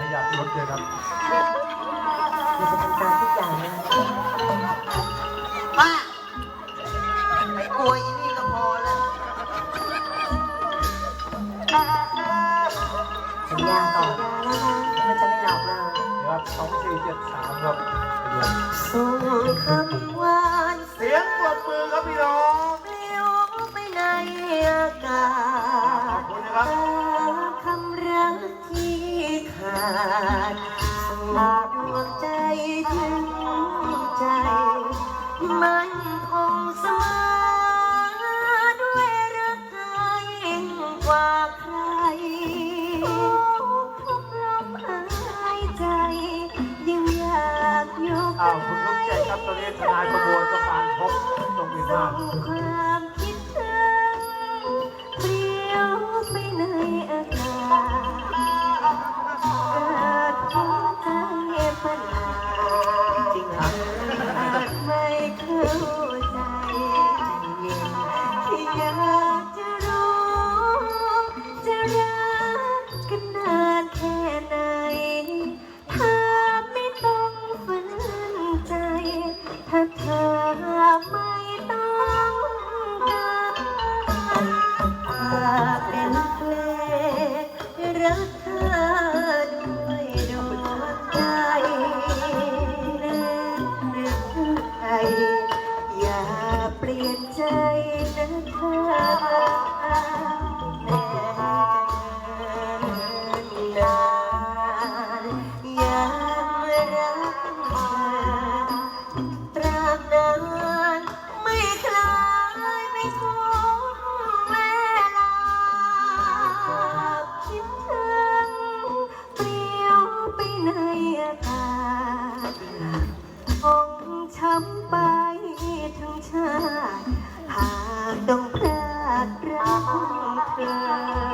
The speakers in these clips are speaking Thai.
ขยับรถเลยครับเดี๋ยวจะตามทุกอย่างลยป้าไม่กลัวอีนี่ก็พอแล้วสัญญาต่อมันจะไม่หลอกเราคสองสี่เจ็ดสามครับส่งคำว่าเสียงปรบมือครับพี่น้องเลี้ยกไปในอากาศาง ลับไปทั้งชาติ หากต้องพลาดรักเธอ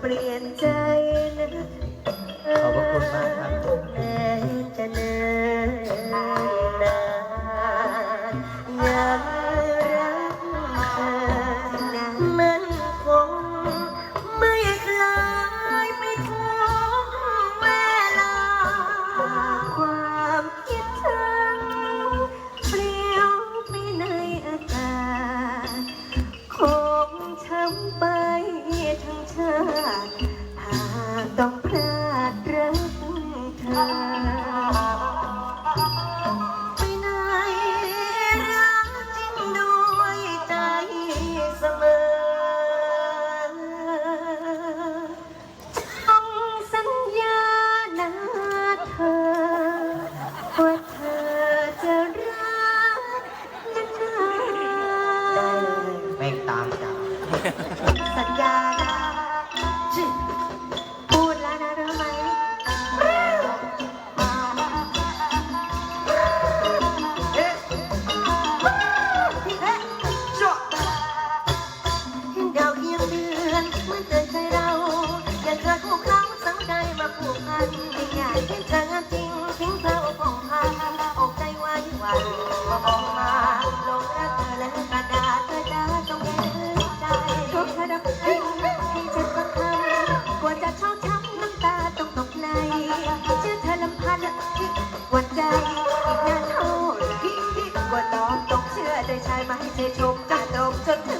เปลี่ยนใจนะขอบคุณมากครับแม้จะเนิ่นนานอยากรักเธอนะมันคงไม่คลายไปของเวลา ความคิดถึงเปลี่ยวไปในอากาศคงช้ำไป ทั้งชาติหากต้องพลาดรักเธอ ไปไหนรักจริงด้วยใจเสมอ ต้องสัญญานะเธอ ว่าเธอจะรักนนา วันใจอีานท่าไหร่กวาน้องต้องเชื่อใจชายมาให้ใจชมกาตกจนถึง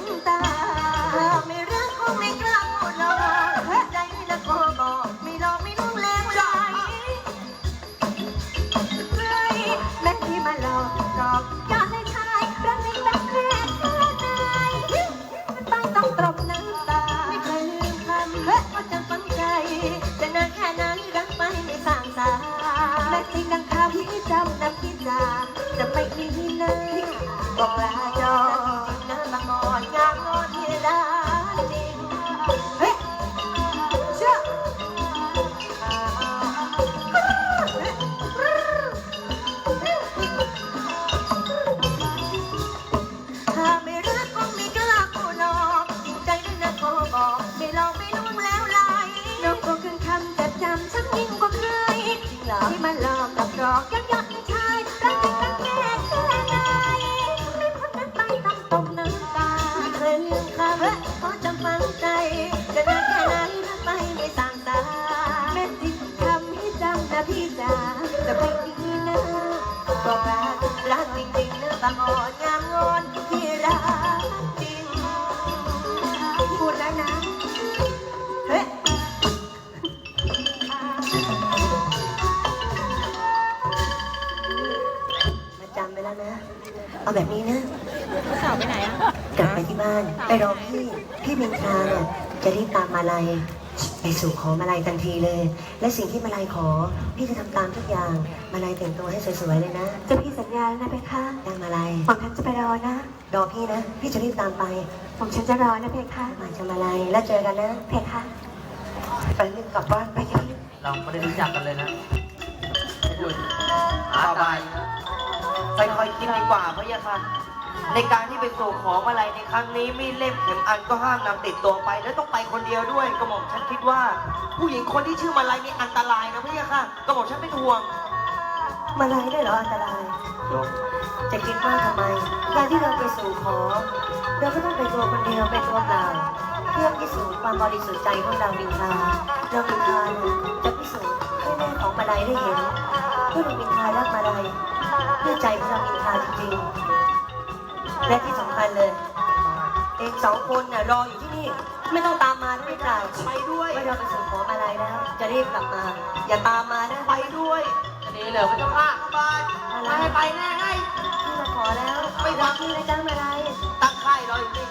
บลาจอเดินมากอดงามอนที่ดาดินเฮ้ชถ้าไม่รักก็ไม่กล้ากูหลอกจริงใจนั่นก็บอกไม่ลองไม่นุ่มแล้วลายน้องก็ขึ้นคำแต่จำฉันยิ่งกว่าใครที่มาหลอกกับหลอกยักยัก ริงๆนะบางอ่อนงามงอนที่รักจริงพูดแล้วนะ เฮ้ยมาจำไปแล้วนะ เอาแบบนี้นะสาวไปไหนอะ กลับไปที่บ้าน ไปรอพี่ พี่มินทราเนี่ยจะรีบตามมาลัย ไปสู่ขอมาลัยทันทีเลย และสิ่งที่มาลัยขอ พี่จะทำตามทุกอย่าง มาลัยแต่งตัวให้สวยๆเลยนะจะพี่สัญญาแล้วนะเพคะได้มาลัยผมฉันจะไปรอนะรอพี่นะ พี่จะรีบตามไปผมฉันจะรอนะเพคะมาจะมาลัยแล้วเจอกันนะ เพคะไปรีบกลับบ้านไปกันเราไม่ได้รู้จักกันเลยนะพูดหาต่อไปตายนะค่อยๆคิดดีกว่าพะยะค่ะ ในการที่ไปสู่ขอมาลัยในครั้งนี้มีดเล่มเข็มอันก็ห้ามนำติดตัวไป และต้องไปคนเดียวด้วยกระหม่อมฉันคิดว่า ผู้หญิงคนที่ชื่อมาลัยนี่อันตรายนะพะยะค่ะกระหม่อมฉันเป็นห่วงมาลัยได้เหรออันตราย จะคิดว่าทำไมการที่เราไปสู่ขอเราก็ต้องไปตัวคนเดียวไปตัวเปล่าเพื่อพิสูจน์ความบริสุทธิ์ใจของเราวินทาเราวินทาจะพิสูจน์ให้แม่ของมาลัยได้เห็นเพื่อเราวินทารักมาลัยเพื่อใจของเราวินทาจริงๆ และที่สำคัญเลย เองสองคนน่ะรออยู่ที่นี่ ไม่ต้องตามมาด้วยเปล่าไปด้วยเมื่อเราไปสู่ขอมาลัยแล้ว จะรีบกลับมา อย่าตามมานะไปด้วยอันนี้เลยพระเจ้าค่ะบายไม่ให้ไปแน่ไงพี่มาขอแล้วไม่รักพี่นะจ๊ะมาลัยตั้งค่ายรออยู่นี่